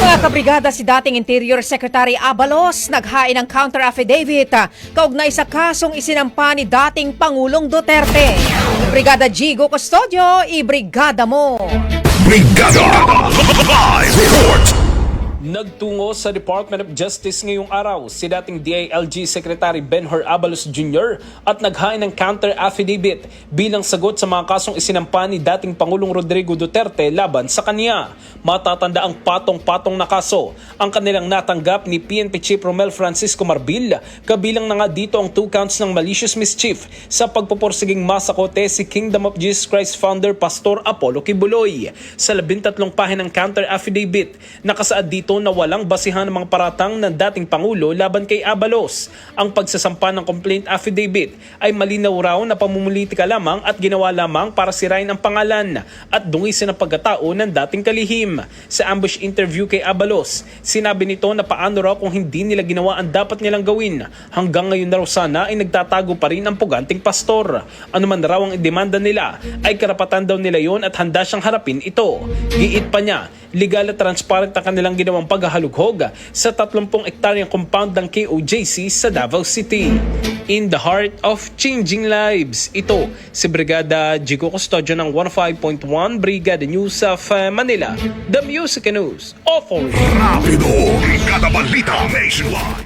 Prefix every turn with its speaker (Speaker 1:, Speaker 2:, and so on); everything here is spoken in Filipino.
Speaker 1: Mga kabrigada si dating Interior Secretary Abalos naghain ng counter affidavit ah, kaugnay sa kasong isinampa ni dating Pangulong Duterte. Brigada Gigo Custodio, ibrigada mo!
Speaker 2: Brigada! Live!
Speaker 3: Nagtungo sa Department of Justice ngayong araw si dating DILG Secretary Benhur Abalos Jr. at naghain ng counter affidavit bilang sagot sa mga kasong isinampa ni dating Pangulong Rodrigo Duterte laban sa kanya. Matatanda ang patong-patong na kaso ang kanilang natanggap ni PNP Chief Romel Francisco Marbil kabilang na nga dito ang two counts ng malicious mischief sa pagpuporsiging masakote si Kingdom of Jesus Christ founder Pastor Apollo Kibuloy. Sa labintatlong pahinang counter affidavit, nakasaad dito na walang basihan ng mga paratang ng dating Pangulo laban kay Abalos. Ang pagsasampa ng complaint affidavit ay malinaw raw na pamumulitika lamang at ginawa lamang para sirain ang pangalan at dungisin ang pagkatao ng dating kalihim. Sa ambush interview kay Abalos, sinabi nito na paano raw kung hindi nila ginawa ang dapat nilang gawin. Hanggang ngayon na raw sana ay nagtatago pa rin ang puganting pastor. Ano man raw ang demanda nila ay karapatan daw nila yon at handa siyang harapin ito. Giit pa niya, legal at transparent ang kanilang ginawang paghahalughog sa 30 ektaryang compound ng KOJC sa Davao City. In the heart of changing lives, ito si Brigada Jigo Custodio ng 105.1 Brigada News of uh, Manila, The Music News Authority.
Speaker 2: Rapido! Brigada Balita Nationwide!